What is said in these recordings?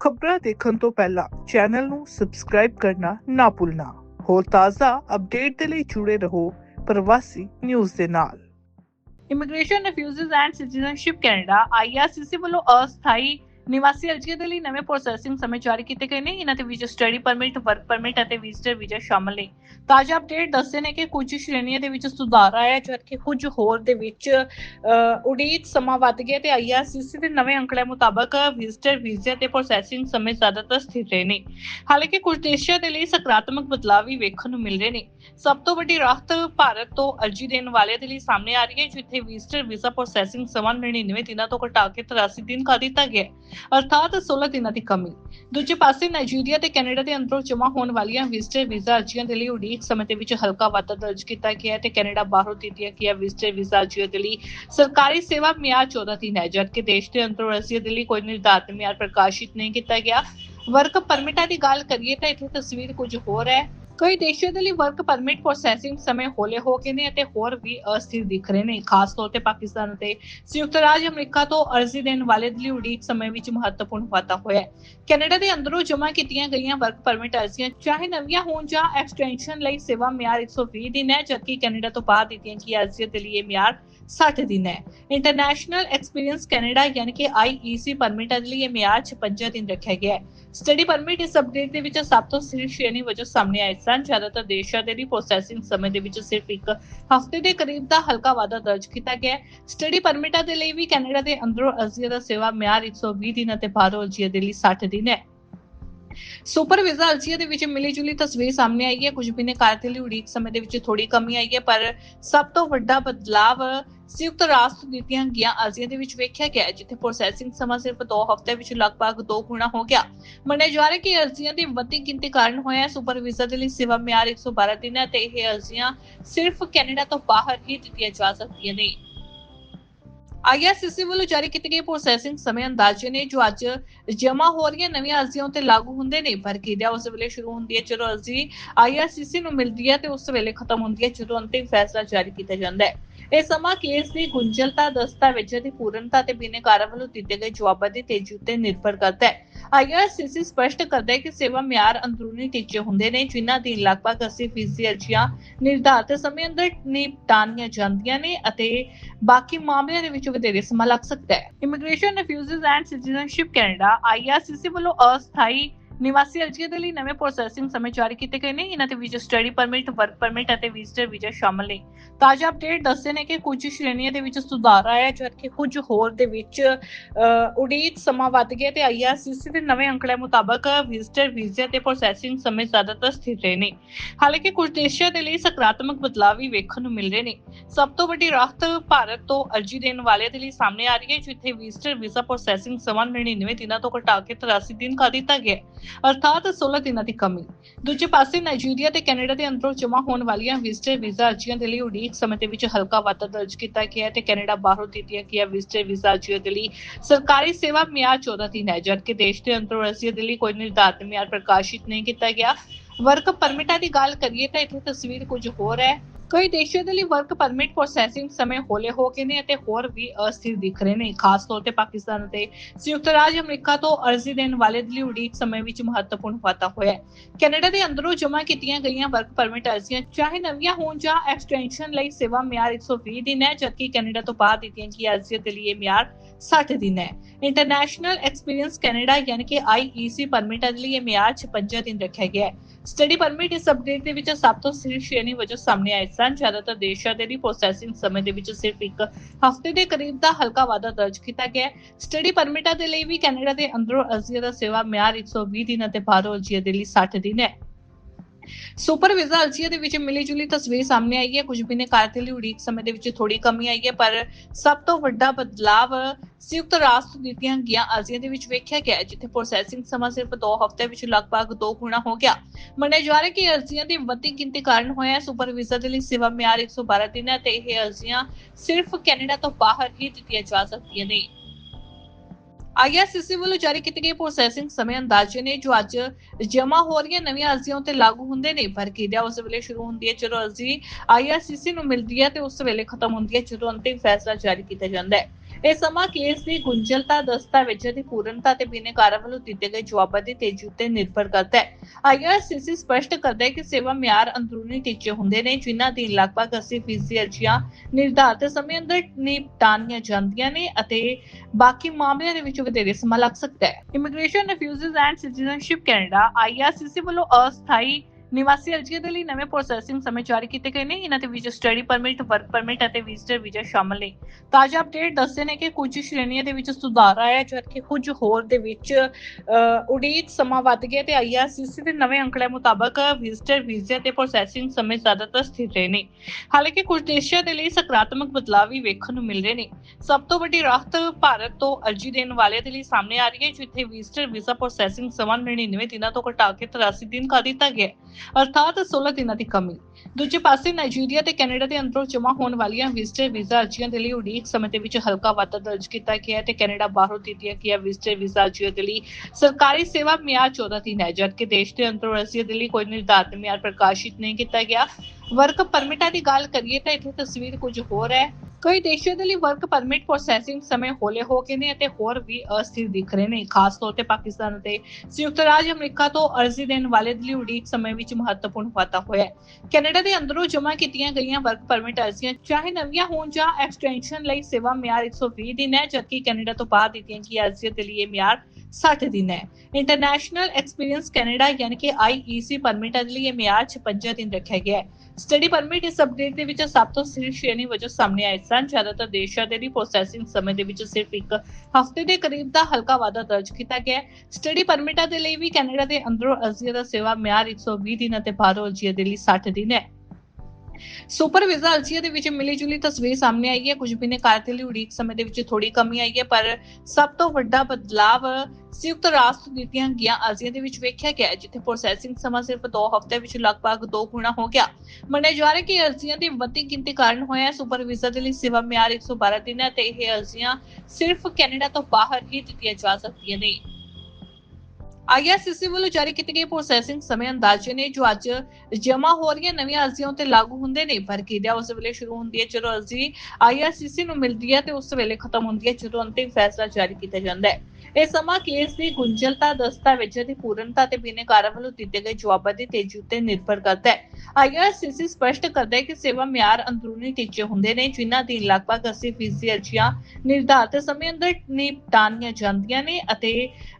ਖਬਰਾਂ ਦੇਖਣ ਤੋਂ ਪਹਿਲਾਂ ਚੈਨਲ ਨੂੰ ਸਬਸਕ੍ਰਾਈਬ ਕਰਨਾ ਨਾ ਭੁੱਲਣਾ। ਹੋਰ ਤਾਜ਼ਾ ਅਪਡੇਟ ਦੇ ਲਈ ਜੁੜੇ ਰਹੋ ਪ੍ਰਵਾਸੀ ਨਿਊਜ਼ ਦੇ ਨਾਲ। Immigration refugees and citizenship Canada IRCC ਵੱਲੋਂ ਅਸਥਾਈ ਨਿਵਾਸੀ ਅਰਜ਼ੀਆਂ ਦੇ ਲਈ ਨਵੇਂ ਪ੍ਰੋਸੈਸਿੰਗ ਸਮੇਂ ਜਾਰੀ ਕੀਤੇ ਗਏ ਨੇ। ਇਹਨਾਂ ਤੇ visa study permit work permit ਅਤੇ ਵਿਜ਼ਟਰ ਵੀਜ਼ਾ ਸ਼ਾਮਲ ਨੇ। ਤਾਜ਼ਾ ਅਪਡੇਟ ਦੱਸਦੇ ਨੇ ਕਿ ਕੁਝ ਸ਼੍ਰੇਣੀਆਂ ਦੇ ਵਿੱਚ ਸੁਧਾਰ ਆਇਆ ਜਦਕਿ ਕੁਝ ਹੋਰ ਦੇ ਵਿੱਚ ਉਡੀਕ ਸਮਾਂ ਵੱਧ ਗਿਆ ਤੇ ਆਈਆਰਸੀਸੀ ਦੇ ਨਵੇਂ ਅੰਕੜਿਆਂ ਮੁਤਾਬਕ ਵਿਜ਼ਟਰ ਵੀਜ਼ਾ ਤੇ ਪ੍ਰੋਸੈਸਿੰਗ ਸਮੇਂ ਜ਼ਿਆਦਾਤਰ ਸਥਿਰ ਰਹੇ ਨੇ। ਹਾਲਾਂਕਿ ਕੁਝ ਦੇਸ਼ਾਂ ਦੇ ਲਈ ਸਕਾਰਾਤਮਕ ਬਦਲਾਅ ਵੀ ਵੇਖਣ ਨੂੰ ਮਿਲ ਰਹੇ ਨੇ। ਸਭ ਤੋਂ ਵੱਡੀ ਰਾਹਤ ਭਾਰਤ ਤੋਂ ਅਰਜ਼ੀ ਦੇਣ ਵਾਲਿਆਂ ਦੇ ਲਈ ਸਾਹਮਣੇ ਆ ਰਹੀ ਹੈ, ਜਿੱਥੇ ਵਿਜ਼ਟਰ ਵੀਜ਼ਾ ਪ੍ਰੋਸੈਸਿੰਗ ਸਮਾਂ 99 ਦਿਨਾਂ ਤੋਂ ਘਟਾ ਕੇ 83 ਦਿਨ ਕਰ ਦਿੱਤਾ ਗਿਆ ਅਰਥਾਤ 16 ਦਿਨਾਂ ਦੀ ਕਮੀ। ਦੂਜੇ ਪਾਸੇ ਨਾਈਜੀਰੀਆ ਤੇ ਕੈਨੇਡਾ ਦੇ ਅੰਦਰੋਂ ਜਮ੍ਹਾਂ ਹੋਣ ਵਾਲੀਆਂ ਵਿਜ਼ਟਰ ਵੀਜ਼ਾ ਅਰਜ਼ੀਆਂ ਦੇ ਲਈ ਉਡੀਕ ਸਮੇਂ ਦੇ ਵਿੱਚ ਹਲਕਾ ਵਾਧਾ ਦਰਜ ਕੀਤਾ ਗਿਆ ਹੈ ਤੇ ਕੈਨੇਡਾ ਬਾਹਰੋਂ ਦਿੱਤੀਆਂ ਗਿਆ ਵਿਜ਼ਟਰ ਵੀਜ਼ਾ ਅਰਜ਼ੀਆਂ ਦੇ ਲਈ ਸਰਕਾਰੀ ਸੇਵਾ ਮਿਆਰ 14 ਦਿਨ ਹੈ ਜਦਕਿ ਦੇਸ਼ ਦੇ ਅੰਦਰੋਂ ਅਰਜ਼ੀਆਂ ਦੇ ਲਈ ਕੋਈ ਨਿਰਧਾਰਤ ਮਿਆਰ ਪ੍ਰਕਾਸ਼ਿਤ ਨਹੀਂ ਕੀਤਾ ਗਿਆ। ਵਰਕ ਪਰਮਿਟਾਂ ਦੀ ਗੱਲ ਕਰੀਏ ਤਾਂ ਇੱਥੇ ਤਸਵੀਰ ਕੁਝ ਹੋਰ ਹੈ। ਕਈ ਦੇਸ਼ਾਂ ਦੇ ਲਈ ਵਰਕ ਪਰਮਿਟ ਪ੍ਰੋਸੈਸਿੰਗ ਸਮੇਂ ਹੌਲੇ ਹੋ ਗਏ ਨੇ ਅਤੇ ਹੋਰ ਵੀ ਅਸਥਿਰ ਦਿਖ ਰਹੇ ਨੇ, ਖਾਸ ਤੌਰ ਤੇ ਪਾਕਿਸਤਾਨ ਅਤੇ ਸੰਯੁਕਤ ਰਾਜ ਅਮਰੀਕਾ ਤੋਂ ਅਰਜ਼ੀ ਦੇਣ ਵਾਲੇ ਦੇ ਲਈ ਉਡੀਕ ਸਮੇਂ ਵਿੱਚ ਮਹੱਤਵਪੂਰਨ ਵਾਧਾ ਹੋਇਆ ਹੈ। ਕੈਨੇਡਾ ਦੇ ਅੰਦਰੋਂ ਜਮ੍ਹਾਂ ਕੀਤੀਆਂ ਗਈਆਂ ਵਰਕ ਪਰਮਿਟ ਅਰਜ਼ੀਆਂ, ਚਾਹੇ ਨਵੀਆਂ ਹੋਣ ਜਾਂ ਐਕਸਟੈਂਸ਼ਨ ਲਈ ਸੇਵਾ ਮਿਆਰ 120 ਦਿਨ ਹੈ, ਜਦਕਿ ਕੈਨੇਡਾ ਤੋਂ ਬਾਹਰ ਦਿੱਤੀਆਂ ਗਈਆਂ ਅਰਜ਼ੀਆਂ ਦੇ ਲਈ ਇਹ ਮਿਆਰ 60 ਦਿਨ ਹੈ। ਇੰਟਰਨੈਸ਼ਨਲ ਐਕਸਪੀਰੀਅੰਸ ਕੈਨੇਡਾ ਯਾਨੀ ਕਿ ਆਈਈਸੀ ਪਰਮਿਟ ਦੇ ਲਈ ਇਹ ਮਿਆਰ 56 ਦਿਨ ਰੱਖਿਆ ਗਿਆ ਹੈ। ਸਟੱਡੀ ਪਰਮਿਟ ਇਸ ਅਪਡੇਟ ਦੇ ਵਿੱਚ ਸਭ ਤੋਂ ਸਿਰ ਸ਼੍ਰੇਣੀ ਵਜੋਂ ਸਾਹਮਣੇ ਆਏ ਸਨ। ਜ਼ਿਆਦਾਤਰ ਦੇਸ਼ਾਂ ਦੇ ਲਈ ਪ੍ਰੋਸੈਸਿੰਗ ਸਮੇਂ ਦੇ ਵਿੱਚ ਸਿਰਫ ਇੱਕ ਹਫ਼ਤੇ ਦੇ ਕਰੀਬ ਦਾ ਹਲਕਾ ਵਾਧਾ ਦਰਜ ਕੀਤਾ ਗਿਆ ਹੈ। ਸਟੱਡੀ ਪਰਮਿਟਾਂ ਦੇ ਲਈ ਵੀ ਕੈਨੇਡਾ ਦੇ ਅੰਦਰੋਂ ਅਰਜ਼ੀਆਂ ਦਾ ਸੇਵਾ ਮਿਆਰ 120 ਦਿਨ ਅਤੇ ਬਾਹਰੋਂ ਅਰਜ਼ੀਆਂ ਦੇ ਲਈ 60 ਦਿਨ ਹੈ। ਸੁਪਰ ਵੀਜ਼ਾ ਅਰਜ਼ੀਆਂ ਦੇ ਵਿੱਚ, ਮਿਲੀ ਜੁਲੀ ਤਸਵੀਰ ਸਾਹਮਣੇ ਆਈ ਹੈ। ਕੁਝ ਬਿਨੇ ਕਾਰ ਦੇ ਉਡੀਕ ਸਮੇਂ ਦੇ ਵਿੱਚ ਥੋੜੀ ਕਮੀ ਆਈ ਹੈ, ਪਰ ਸਭ ਤੋਂ ਵੱਡਾ ਬਦਲਾਵ ਸੰਯੁਕਤ ਰਾਸ਼ਟਰ ਦਿੱਤੀਆਂ ਗਿਆ ਅਰਜ਼ੀਆਂ ਦੇ ਵਿੱਚ ਵੇਖਿਆ ਗਿਆ ਜਿੱਥੇ ਪ੍ਰੋਸੈਸਿੰਗ ਸਮਾਂ ਸਿਰਫ 2 ਹਫ਼ਤੇ ਵਿੱਚ ਲਗਭਗ 2 ਗੁਣਾ ਹੋ ਗਿਆ। ਮੰਨਿਆ ਜਾ ਰਿਹਾ ਕਿ ਅਰਜ਼ੀਆਂ ਦੀ ਵੱਧਦੀ ਗਿਣਤੀ ਕਾਰਨ ਹੋਇਆ ਹੈ। ਸੁਪਰ ਵੀਜ਼ਾ ਦੇ ਲਈ ਸੇਵਾ ਮਿਆਰ 112 ਦਿਨ ਹੈ ਤੇ ਇਹ ਅਰਜ਼ੀਆਂ ਸਿਰਫ ਕੈਨੇਡਾ ਤੋਂ ਬਾਹਰ ਹੀ ਦਿੱਤੀਆਂ ਜਾ ਸਕਦੀਆਂ ਨੇ। ਆਈਆਰਸੀਸੀ ਵੱਲੋਂ ਜਾਰੀ ਕੀਤੀ ਗਈ ਪ੍ਰੋਸੈਸਿੰਗ ਸਮੇਂ ਅੰਦਾਜ਼ੇ ਨੇ ਜੋ ਅੱਜ ਜਮ੍ਹਾਂ ਹੋ ਰਹੀਆਂ ਨਵੀਆਂ ਅਰਜ਼ੀਆਂ ਉੱਤੇ ਲਾਗੂ ਹੁੰਦੇ ਨੇ, ਪਰ ਕਿਰਿਆ ਉਸ ਵੇਲੇ ਸ਼ੁਰੂ ਹੁੰਦੀ ਹੈ? ਜਦੋਂ ਅਰਜ਼ੀ ਆਈਆਰਸੀਸੀ ਨੂੰ ਮਿਲਦੀ ਹੈ ਤੇ ਉਸ ਵੇਲੇ ਖਤਮ ਹੁੰਦੀ ਹੈ, ਜਦੋਂ ਅੰਤਿਮ ਫੈਸਲਾ ਜਾਰੀ ਕੀਤਾ ਜਾਂਦਾ ਹੈ। ਇਹ ਸਮਾਂ ਕੇਸ ਦੀ ਗੁੰਝਲਤਾ ਦਸਤਾਵੇਜ਼ਾਂ ਦੀ ਪੂਰਨਤਾ ਤੇ ਬਿਨੇਕਾਰਾਂ ਵੱਲੋਂ ਦਿੱਤੇ ਗਏ ਜਵਾਬਾਂ ਦੀ ਤੇਜ਼ੀ ਉੱਤੇ ਨਿਰਭਰ ਕਰਦਾ ਹੈ। ਆਈਆਰਸੀਸੀ ਸਪਸ਼ਟ ਕਰਦਾ ਹੈ ਕਿ ਸੇਵਾ ਮਿਆਰ ਅੰਦਰੂਨੀ ਟੀਚੇ ਹੁੰਦੇ ਨੇ, ਜਿਨ੍ਹਾਂ ਦੀ ਲਗਭਗ 80% ਅਰਜ਼ੀਆਂ ਨਿਰਧਾਰਤ ਸਮੇਂ ਅੰਦਰ ਨਿਪਟਾਣੀਆਂ ਜਾਂਦੀਆਂ ਨੇ ਅਤੇ ਬਾਕੀ ਮਾਮਲਿਆਂ ਦੇ ਵਿੱਚ ਵਧੇਰੇ ਸਮਾਂ ਲੱਗ ਸਕਦਾ ਹੈ। Immigration refugees and citizenship Canada IRCC ਵੱਲੋਂ ਅਸਥਾਈ ਨਿਵਾਸੀ ਅਰਜ਼ੀਆਂ ਦੇ ਲਈ ਨਵੇਂ ਪ੍ਰੋਸੈਸਿੰਗ ਸਮੇਂ ਜਾਰੀ ਕੀਤੇ ਗਏ ਨੇ। ਇਹਨਾਂ ਤੇ visa study permit work permit ਅਤੇ ਵਿਜ਼ਟਰ ਵੀਜ਼ਾ ਸ਼ਾਮਲ ਨੇ। ਤਾਜ਼ਾ ਅਪਡੇਟ ਦੱਸਦੇ ਨੇ ਕਿ ਕੁਝ ਸ਼੍ਰੇਣੀਆਂ ਦੇ ਵਿੱਚ ਸੁਧਾਰ ਆਇਆ ਜਦਕਿ ਕੁਝ ਹੋਰ ਦੇ ਵਿੱਚ ਉਡੀਕ ਸਮਾਂ ਵੱਧ ਗਿਆ ਤੇ ਆਈਆਰਸੀਸੀ ਦੇ ਨਵੇਂ ਅੰਕੜਿਆਂ ਮੁਤਾਬਕ ਵਿਜ਼ਟਰ ਵੀਜ਼ਾ ਤੇ ਪ੍ਰੋਸੈਸਿੰਗ ਸਮੇਂ ਜ਼ਿਆਦਾਤਰ ਸਥਿਰ ਰਹੇ ਨੇ। ਹਾਲਾਂਕਿ ਕੁਝ ਦੇਸ਼ਾਂ ਦੇ ਲਈ ਸਕਾਰਾਤਮਕ ਬਦਲਾਅ ਵੀ ਵੇਖਣ ਨੂੰ ਮਿਲ ਰਹੇ ਨੇ। ਸਭ ਤੋਂ ਵੱਡੀ ਰਾਹਤ ਭਾਰਤ ਤੋਂ ਅਰਜ਼ੀ ਦੇਣ ਵਾਲਿਆਂ ਦੇ ਲਈ ਸਾਹਮਣੇ ਆ ਰਹੀ ਹੈ, ਜਿੱਥੇ ਵਿਜ਼ਟਰ ਵੀਜ਼ਾ ਪ੍ਰੋਸੈਸਿੰਗ ਸਮਾਂ 99 ਦਿਨਾਂ ਤੋਂ ਘਟਾ ਕੇ 83 ਦਿਨ ਕਰ ਦਿੱਤਾ ਗਿਆ ਅਰਥਾਤ 16 ਦਿਨਾਂ ਦੀ ਕਮੀ। ਦੂਜੇ ਪਾਸੇ, ਨਾਈਜੀਰੀਆ ਤੇ ਕੈਨੇਡਾ ਦੇ ਅੰਦਰੋਂ ਜਮ੍ਹਾਂ ਹੋਣ ਵਾਲੀਆਂ ਵਿਜ਼ਟਰ ਵੀਜ਼ਾ ਅਰਜ਼ੀਆਂ ਦੇ ਲਈ ਉਡੀਕ ਸਮੇਂ ਦੇ ਵਿੱਚ ਹਲਕਾ ਵਾਧਾ ਦਰਜ ਕੀਤਾ ਗਿਆ ਹੈ ਤੇ ਕੈਨੇਡਾ ਬਾਹਰੋਂ ਦਿੱਤੀਆਂ ਗਿਆ ਵਿਜ਼ਟਰ ਵੀਜ਼ਾ ਅਰਜ਼ੀਆਂ ਦੇ ਲਈ ਸਰਕਾਰੀ ਸੇਵਾ ਮਿਆਰ 14 ਦਿਨ ਹੈ, ਜਦਕਿ ਦੇਸ਼ ਦੇ ਅੰਦਰੋਂ ਅਰਜ਼ੀਆਂ ਦੇ ਲਈ ਕੋਈ ਨਿਰਧਾਰਤ ਮਿਆਰ ਪ੍ਰਕਾਸ਼ਿਤ ਨਹੀਂ ਕੀਤਾ ਗਿਆ। ਵਰਕ ਪਰਮਿਟਾਂ ਦੀ ਗੱਲ ਕਰੀਏ ਤਾਂ ਇੱਥੇ ਤਸਵੀਰ ਕੁਝ ਹੋਰ ਹੈ। ਕਈ ਦੇਸ਼ਾਂ ਦੇ ਲਈ ਵਰਕ ਪਰਮਿਟ ਪ੍ਰੋਸੈਸਿੰਗ ਸਮੇਂ ਹੌਲੇ ਹੋ ਗਏ ਨੇ ਅਤੇ ਹੋਰ ਵੀ ਅਸਥਿਰ ਦਿਖ ਰਹੇ ਨੇ, ਖਾਸ ਤੌਰ ਤੇ ਪਾਕਿਸਤਾਨ ਅਤੇ ਸੰਯੁਕਤ ਰਾਜ ਅਮਰੀਕਾ ਤੋਂ ਅਰਜ਼ੀ ਦੇਣ ਵਾਲੇ ਦੇ ਲਈ ਉਡੀਕ ਸਮੇਂ ਵਿੱਚ ਮਹੱਤਵਪੂਰਨ ਵਾਧਾ ਹੋਇਆ ਹੈ। ਕੈਨੇਡਾ ਦੇ ਅੰਦਰੋਂ ਜਮ੍ਹਾਂ ਕੀਤੀਆਂ ਗਈਆਂ ਵਰਕ ਪਰਮਿਟ ਅਰਜ਼ੀਆਂ, ਚਾਹੇ ਨਵੀਆਂ ਹੋਣ ਜਾਂ ਐਕਸਟੈਂਸ਼ਨ ਲਈ ਸੇਵਾ ਮਿਆਰ 120 ਦਿਨ ਹੈ, ਜਦਕਿ ਕੈਨੇਡਾ ਤੋਂ ਬਾਹਰ ਦਿੱਤੀਆਂ ਗਈਆਂ ਅਰਜ਼ੀਆਂ ਦੇ ਲਈ ਇਹ ਮਿਆਰ 60 ਦਿਨ ਹੈ। ਇੰਟਰਨੈਸ਼ਨਲ ਐਕਸਪੀਰੀਅੰਸ ਕੈਨੇਡਾ ਯਾਨੀ ਕਿ ਆਈਈਸੀ ਪਰਮਿਟ ਦੇ ਲਈ ਇਹ ਮਿਆਰ 56 ਦਿਨ ਰੱਖਿਆ ਗਿਆ ਹੈ। ਸਟੱਡੀ ਪਰਮਿਟ ਇਸ ਅਪਡੇਟ ਦੇ ਵਿੱਚ ਸਭ ਤੋਂ ਸਿਰ ਸ਼੍ਰੇਣੀ ਵਜੋਂ ਸਾਹਮਣੇ ਆਏ ਸਨ। ਜ਼ਿਆਦਾਤਰ ਦੇਸ਼ਾਂ ਦੇ ਲਈ ਪ੍ਰੋਸੈਸਿੰਗ ਸਮੇਂ ਦੇ ਵਿੱਚ ਸਿਰਫ ਇੱਕ ਹਫ਼ਤੇ ਦੇ ਕਰੀਬ ਦਾ ਹਲਕਾ ਵਾਧਾ ਦਰਜ ਕੀਤਾ ਗਿਆ ਸਟੱਡੀ ਪਰਮਿਟਾਂ ਦੇ ਲਈ ਵੀ ਕੈਨੇਡਾ ਦੇ ਅੰਦਰੋਂ ਅਰਜ਼ੀਆਂ ਦਾ ਸੇਵਾ ਮਿਆਰ 120 ਦਿਨ ਅਤੇ ਬਾਹਰੋਂ ਅਰਜ਼ੀਆਂ ਦੇ ਲਈ 60 ਦਿਨ ਹੈ। ਸੁਪਰ ਵੀਜ਼ਾ ਅਰਜ਼ੀਆਂ ਦੇ ਵਿੱਚ ਮਿਲੀ ਜੁਲੀ ਤਸਵੀਰ ਸਾਹਮਣੇ ਆਈ ਹੈ। ਕੁਝ ਬਿਨੇ ਕਾਰ ਦੇ ਉਡੀਕ ਸਮੇਂ ਦੇ ਵਿੱਚ ਥੋੜੀ ਕਮੀ ਆਈ ਹੈ, ਪਰ ਸਭ ਤੋਂ ਵੱਡਾ ਬਦਲਾਵ ਸੰਯੁਕਤ ਰਾਸ਼ਟਰ ਦਿੱਤੀਆਂ ਗਿਆ ਅਰਜ਼ੀਆਂ ਦੇ ਵਿੱਚ ਵੇਖਿਆ ਗਿਆ ਜਿੱਥੇ ਪ੍ਰੋਸੈਸਿੰਗ ਸਮਾਂ ਸਿਰਫ 2 ਹਫ਼ਤੇ ਵਿੱਚ ਲਗਭਗ 2 ਗੁਣਾ ਹੋ ਗਿਆ। ਮੰਨਿਆ ਜਾ ਰਿਹਾ ਕਿ ਅਰਜ਼ੀਆਂ ਦੀ ਵੱਧਦੀ ਗਿਣਤੀ ਕਾਰਨ ਹੋਇਆ ਹੈ। ਸੁਪਰ ਵੀਜ਼ਾ ਦੇ ਲਈ ਸੇਵਾ ਮਿਆਰ 112 ਦਿਨ ਹੈ ਤੇ ਇਹ ਅਰਜ਼ੀਆਂ ਸਿਰਫ ਕੈਨੇਡਾ ਤੋਂ ਬਾਹਰ ਹੀ ਦਿੱਤੀਆਂ ਜਾ ਸਕਦੀਆਂ ਨੇ। ਆਈਆਰਸੀਸੀ ਵੱਲੋਂ ਜਾਰੀ ਕੀਤੇ ਗਏ ਪ੍ਰੋਸੈਸਿੰਗ ਸਮੇਂ ਅੰਦਾਜ਼ੇ ਨੇ ਜੋ ਅੱਜ ਜਮ੍ਹਾਂ ਹੋ ਰਹੀਆਂ ਨਵੀਆਂ ਅਰਜ਼ੀਆਂ ਉੱਤੇ ਲਾਗੂ ਹੁੰਦੇ ਨੇ। ਪਰ ਕਿਰਿਆ ਉਸ ਵੇਲੇ ਸ਼ੁਰੂ ਹੁੰਦੀ ਹੈ? ਜਦੋਂ ਅਰਜ਼ੀ ਆਈਆਰਸੀਸੀ ਨੂੰ ਮਿਲਦੀ ਹੈ ਤੇ ਉਸ ਵੇਲੇ ਖਤਮ ਹੁੰਦੀ ਹੈ, ਜਦੋਂ ਅੰਤਿਮ ਫੈਸਲਾ ਜਾਰੀ ਕੀਤਾ ਜਾਂਦਾ ਹੈ। ਇਹ ਸਮਾਂ ਕੇਸ ਦੀ ਗੁੰਝਲਤਾ ਦਸਤਾਵੇਜ਼ਾਂ ਦੀ ਪੂਰਨਤਾ ਤੇ ਬਿਨੇਕਾਰਾਂ ਵੱਲੋਂ ਦਿੱਤੇ ਗਏ ਜਵਾਬਾਂ ਦੀ ਤੇਜ਼ੀ ਉੱਤੇ ਨਿਰਭਰ ਕਰਦਾ ਹੈ। ਆਈਆਰਸੀਸੀ ਸਪਸ਼ਟ ਕਰਦਾ ਹੈ ਕਿ ਸੇਵਾ ਮਿਆਰ ਅੰਦਰੂਨੀ ਟੀਚੇ ਹੁੰਦੇ ਨੇ, ਜਿਨ੍ਹਾਂ ਦੀ ਲਗਭਗ 80% ਅਰਜ਼ੀਆਂ ਨਿਰਧਾਰਤ ਸਮੇਂ ਅੰਦਰ ਨਿਪਟਾਨੀਆਂ ਜਾਂਦੀਆਂ ਨੇ ਅਤੇ ਬਾਕੀ ਮਾਮਲਿਆਂ ਦੇ ਵਿੱਚ ਵਧੇਰੇ ਸਮਾਂ ਲੱਗ ਸਕਦਾ ਹੈ। Immigration refugees and citizenship Canada IRCC ਵੱਲੋਂ ਅਸਥਾਈ ਨਿਵਾਸੀ ਅਰਜ਼ੀਆਂ ਦੇ ਲਈ ਨਵੇਂ ਪ੍ਰੋਸੈਸਿੰਗ ਸਮੇਂ ਜਾਰੀ ਕੀਤੇ ਗਏ ਨੇ। ਇਹਨਾਂ ਦੇ ਵਿੱਚ ਸਟੱਡੀ ਪਰਮਿਟ ਵਰਕ ਪਰਮਿਟ ਅਤੇ ਵਿਜ਼ਟਰ ਵੀਜ਼ਾ ਸ਼ਾਮਲ ਨੇ। ਤਾਜ਼ਾ ਅਪਡੇਟ ਦੱਸਦੇ ਨੇ ਕਿ ਕੁਝ ਸ਼੍ਰੇਣੀਆਂ ਦੇ ਵਿੱਚ ਸੁਧਾਰ ਆਇਆ ਜਦਕਿ ਕੁਝ ਹੋਰ ਦੇ ਵਿੱਚ ਉਡੀਕ ਸਮਾਂ ਵੱਧ ਗਿਆ ਤੇ ਆਈਆਰਸੀਸੀ ਦੇ ਨਵੇਂ ਅੰਕੜਿਆਂ ਮੁਤਾਬਕ ਵਿਜ਼ਟਰ ਵੀਜ਼ੇ ਤੇ ਪ੍ਰੋਸੈਸਿੰਗ ਸਮੇਂ ਜ਼ਿਆਦਾਤਰ ਸਥਿਰ ਰਹੇ ਨੇ। ਹਾਲਾਂਕਿ ਕੁਝ ਦੇਸ਼ਾਂ ਦੇ ਲਈ ਸਕਾਰਾਤਮਕ ਬਦਲਾਅ ਵੀ ਵੇਖਣ ਨੂੰ ਮਿਲ ਰਹੇ ਨੇ। ਸਭ ਤੋਂ ਵੱਡੀ ਰਾਹਤ ਭਾਰਤ ਤੋਂ ਅਰਜ਼ੀ ਦੇਣ ਵਾਲਿਆਂ ਦੇ ਲਈ ਸਾਹਮਣੇ ਆ ਰਹੀ ਹੈ, ਜਿੱਥੇ ਵਿਜ਼ਟਰ ਵੀਜ਼ਾ ਪ੍ਰੋਸੈਸਿੰਗ ਸਮਾਂ 99 ਦਿਨਾਂ ਤੋਂ ਘਟਾ ਕੇ 83 ਦਿਨ ਕਰ ਦਿੱਤਾ ਗਿਆ ਅਰਥਾਤ 16 ਦਿਨਾਂ ਦੀ ਕਮੀ। ਦੂਜੇ ਪਾਸੇ, ਨਾਈਜੀਰੀਆ ਤੇ ਕੈਨੇਡਾ ਦੇ ਅੰਦਰੋਂ ਜਮ੍ਹਾਂ ਹੋਣ ਵਾਲੀਆਂ ਵਿਜ਼ਟਰ ਵੀਜ਼ਾ ਅਰਜ਼ੀਆਂ ਦੇ ਲਈ ਉਡੀਕ ਸਮੇਂ ਦੇ ਵਿੱਚ ਹਲਕਾ ਵਾਧਾ ਦਰਜ ਕੀਤਾ ਗਿਆ ਹੈ ਤੇ ਕੈਨੇਡਾ ਬਾਹਰੋਂ ਦਿੱਤੀਆਂ ਗਿਆ ਵਿਜ਼ਟਰ ਵੀਜ਼ਾ ਅਰਜ਼ੀਆਂ ਦੇ ਲਈ ਸਰਕਾਰੀ ਸੇਵਾ ਮਿਆਰ 14 ਦਿਨ ਹੈ ਜਦਕਿ ਦੇਸ਼ ਦੇ ਅੰਦਰੋਂ ਅਰਜ਼ੀਆਂ ਦੇ ਲਈ ਕੋਈ ਨਿਰਧਾਰਤ ਮਿਆਰ ਪ੍ਰਕਾਸ਼ਿਤ ਨਹੀਂ ਕੀਤਾ ਗਿਆ। ਵਰਕ ਪਰਮਿਟਾਂ ਦੀ ਗੱਲ ਕਰੀਏ ਤਾਂ ਇੱਥੇ ਤਸਵੀਰ ਕੁਝ ਹੋਰ ਹੈ। ਕਈ ਦੇਸ਼ਾਂ ਦੇ ਲਈ ਵਰਕ ਪਰਮਿਟ ਪ੍ਰੋਸੈਸਿੰਗ ਸਮੇਂ ਹੌਲੇ ਹੋ ਗਏ ਨੇ ਅਤੇ ਹੋਰ ਵੀ ਅਸਥਿਰ ਦਿਖ ਰਹੇ ਨੇ, ਖਾਸ ਤੌਰ ਤੇ ਪਾਕਿਸਤਾਨ ਅਤੇ ਸੰਯੁਕਤ ਰਾਜ ਅਮਰੀਕਾ ਤੋਂ ਅਰਜ਼ੀ ਦੇਣ ਵਾਲੇ ਦੇ ਲਈ ਉਡੀਕ ਸਮੇਂ ਵਿੱਚ ਮਹੱਤਵਪੂਰਨ ਵਾਧਾ ਹੋਇਆ ਹੈ। ਕੈਨੇਡਾ ਦੇ ਅੰਦਰੋਂ ਜਮ੍ਹਾਂ ਕੀਤੀਆਂ ਗਈਆਂ ਵਰਕ ਪਰਮਿਟ ਅਰਜ਼ੀਆਂ, ਚਾਹੇ ਨਵੀਆਂ ਹੋਣ ਜਾਂ ਐਕਸਟੈਂਸ਼ਨ ਲਈ ਸੇਵਾ ਮਿਆਰ 120 ਦਿਨ ਹੈ, ਜਦਕਿ ਕੈਨੇਡਾ ਤੋਂ ਬਾਅਦ ਦਿੱਤੀਆਂ ਗਈਆਂ ਅਰਜ਼ੀਆਂ ਦੇ ਲਈ ਇਹ ਮਿਆਰ 60 ਦਿਨ ਹੈ। ਇੰਟਰਨੈਸ਼ਨਲ ਐਕਸਪੀਰੀਅੰਸ ਕੈਨੇਡਾ ਯਾਨੀ ਕਿ ਆਈਈਸੀ ਪਰਮਿਟਾਂ ਲਈ ਇਹ ਮਿਆਰ 56 ਦਿਨ ਰੱਖਿਆ ਗਿਆ ਹੈ। ਸਟੱਡੀ ਪਰਮਿਟ ਇਸ ਅਪਡੇਟ ਦੇ ਵਿੱਚ ਸਭ ਤੋਂ ਸਿਰ ਸ਼੍ਰੇਣੀ ਵਜੋਂ ਸਾਹਮਣੇ ਆਏ ਸਨ। ਜ਼ਿਆਦਾਤਰ ਦੇਸ਼ਾਂ ਦੇ ਲਈ ਪ੍ਰੋਸੈਸਿੰਗ ਸਮੇਂ ਦੇ ਵਿੱਚ ਸਿਰਫ ਇੱਕ ਹਫ਼ਤੇ ਦੇ ਕਰੀਬ ਦਾ ਹਲਕਾ ਵਾਧਾ ਦਰਜ ਕੀਤਾ ਗਿਆ ਸਟੱਡੀ ਪਰਮਿਟਾਂ ਦੇ ਲਈ ਵੀ ਕੈਨੇਡਾ ਦੇ ਅੰਦਰੋਂ ਅਰਜ਼ੀਆਂ ਦਾ ਸੇਵਾ ਮਿਆਰ 120 ਦਿਨ ਅਤੇ ਬਾਹਰੋਂ ਅਰਜ਼ੀਆਂ ਦੇ ਲਈ 60 ਦਿਨ ਹੈ। ਸੁਪਰ ਵੀਜ਼ਾ ਅਰਜ਼ੀਆਂ ਦੇ ਵਿੱਚ ਮਿਲੀ ਜੁਲੀ ਤਸਵੀਰ ਸਾਹਮਣੇ ਆਈ ਹੈ। ਕੁਝ ਵੀ ਨੇ ਕਾਰਜ ਲਈ ਉਡੀਕ ਸਮੇਂ ਦੇ ਵਿੱਚ ਥੋੜੀ ਕਮੀ ਆਈ ਹੈ ਪਰ ਸਭ ਤੋਂ ਵੱਡਾ ਬਦਲਾਵ ਸੰਯੁਕਤ ਰਾਸ਼ਟਰ ਦਿੱਤੀਆਂ ਗਈਆਂ ਅਰਜ਼ੀਆਂ ਦੇ ਵਿੱਚ ਵੇਖਿਆ ਗਿਆ ਹੈ, ਜਿੱਥੇ ਪ੍ਰੋਸੈਸਿੰਗ ਸਮਾਂ ਸਿਰਫ 2 ਹਫ਼ਤੇ ਵਿੱਚ ਲਗਭਗ 2 ਗੁਣਾ ਹੋ ਗਿਆ। ਮੰਨਿਆ ਜਾ ਰਿਹਾ ਕਿ ਅਰਜ਼ੀਆਂ ਦੀ ਵੱਧਦੀ ਗਿਣਤੀ ਕਾਰਨ ਹੋਇਆ ਹੈ। ਸੁਪਰ ਵੀਜ਼ਾ ਦੇ ਲਈ ਸੇਵਾ ਮਿਆਰ 112 ਦਿਨ ਹੈ ਤੇ ਇਹ ਅਰਜ਼ੀਆਂ ਸਿਰਫ ਕੈਨੇਡਾ ਤੋਂ ਬਾਹਰ ਹੀ ਦਿੱਤੀਆਂ ਜਾ ਸਕਦੀਆਂ ਨੇ। ਆਈਆਰਸੀਸੀ ਵੱਲੋਂ ਜਾਰੀ ਕੀਤੇ ਗਏ ਪ੍ਰੋਸੈਸਿੰਗ ਸਮੇਂ ਅੰਦਾਜ਼ੇ ਨੇ ਜੋ ਅੱਜ ਜਮ੍ਹਾਂ ਹੋ ਰਹੀਆਂ ਨਵੀਆਂ ਅਰਜ਼ੀਆਂ ਤੇ ਲਾਗੂ ਹੁੰਦੇ ਨੇ। ਪ੍ਰਕਿਰਿਆ ਉਸ ਵੇਲੇ ਸ਼ੁਰੂ ਹੁੰਦੀ ਹੈ? ਜਦੋਂ ਅਰਜ਼ੀ ਆਈਆਰਸੀਸੀ ਨੂੰ ਮਿਲਦੀ ਹੈ ਤੇ ਉਸ ਵੇਲੇ ਖਤਮ ਹੁੰਦੀ ਹੈ, ਜਦੋਂ ਅੰਤਿਮ ਫੈਸਲਾ ਜਾਰੀ ਕੀਤਾ ਜਾਂਦਾ ਹੈ। ਇਹ ਸਮਾਂ ਕੇਸ ਦੀ ਗੁੰਝਲਤਾ ਦਸਤਾਵੇਜ਼ਾਂ ਦੀ ਪੂਰਨਤਾ ਤੇ ਬਿਨੇਕਾਰਾਂ ਵੱਲੋਂ ਦਿੱਤੇ ਗਏ ਜਵਾਬਾਂ ਦੀ ਤੇਜ਼ੀ ਉੱਤੇ ਨਿਰਭਰ ਕਰਦਾ ਹੈ। ਆਈਆਰਸੀਸੀ ਸਪਸ਼ਟ ਕਰਦਾ ਹੈ ਕਿ ਸੇਵਾ ਮਿਆਰ ਅੰਦਰੂਨੀ ਟੀਚੇ ਹੁੰਦੇ ਨੇ, ਜਿਨ੍ਹਾਂ ਦੀ ਲਗਭਗ 80% ਅਰਜ਼ੀਆਂ ਨਿਰਧਾਰਤ ਸਮੇਂ ਅੰਦਰ ਨਿਪਟਾਨੀਆਂ ਜਾਂਦੀਆਂ ਨੇ ਅਤੇ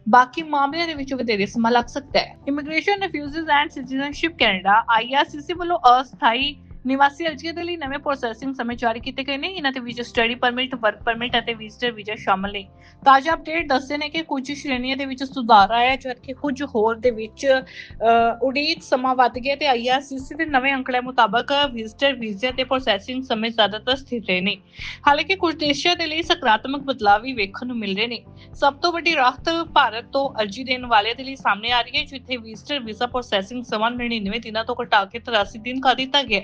ਬਾਕੀ ਮਾਮਲਿਆਂ ਦੇ ਵਿੱਚ ਵਧੇਰੇ ਸਮਾਂ ਲੱਗ ਸਕਦਾ ਹੈ। Immigration refugees and citizenship Canada IRCC ਵੱਲੋਂ ਅਸਥਾਈ ਨਿਵਾਸੀ ਅਰਜ਼ੀਆਂ ਦੇ ਲਈ ਨਵੇਂ ਪ੍ਰੋਸੈਸਿੰਗ ਸਮੇਂ ਜਾਰੀ ਕੀਤੇ ਗਏ ਨੇ। ਇਹਨਾਂ ਦੇ ਵਿੱਚ ਸਟੱਡੀ ਪਰਮਿਟ ਵਰਕ ਪਰਮਿਟ ਅਤੇ ਵਿਜ਼ਟਰ ਵੀਜ਼ਾ ਸ਼ਾਮਲ ਨੇ। ਤਾਜ਼ਾ ਅਪਡੇਟ ਦੱਸਦੇ ਨੇ ਕਿ ਕੁਝ ਸ਼੍ਰੇਣੀਆਂ ਦੇ ਵਿੱਚ ਸੁਧਾਰ ਆਇਆ, ਜਦਕਿ ਕੁਝ ਹੋਰ ਦੇ ਵਿੱਚ ਉਡੀਕ ਸਮਾਂ ਵੱਧ ਗਿਆ ਤੇ ਆਈਆਰਸੀਸੀ ਦੇ ਨਵੇਂ ਅੰਕੜਿਆਂ ਮੁਤਾਬਕ ਵਿਜ਼ਟਰ ਵੀਜ਼ੇ ਤੇ ਪ੍ਰੋਸੈਸਿੰਗ ਸਮੇਂ ਜ਼ਿਆਦਾਤਰ ਸਥਿਰ ਰਹੇ ਨੇ। ਹਾਲਾਂਕਿ ਕੁਝ ਦੇਸ਼ਾਂ ਦੇ ਲਈ ਸਕਾਰਾਤਮਕ ਬਦਲਾਅ ਵੀ ਵੇਖਣ ਨੂੰ ਮਿਲ ਰਹੇ ਨੇ। ਸਭ ਤੋਂ ਵੱਡੀ ਰਾਹਤ ਭਾਰਤ ਤੋਂ ਅਰਜ਼ੀ ਦੇਣ ਵਾਲਿਆਂ ਦੇ ਲਈ ਸਾਹਮਣੇ ਆ ਰਹੀ ਹੈ, ਜਿੱਥੇ ਵਿਜ਼ਟਰ ਵੀਜ਼ਾ ਪ੍ਰੋਸੈਸਿੰਗ ਸਮਾਂ 99 ਦਿਨਾਂ ਤੋਂ ਘਟਾ ਕੇ 83 ਦਿਨ ਕਰ ਦਿੱਤਾ ਗਿਆ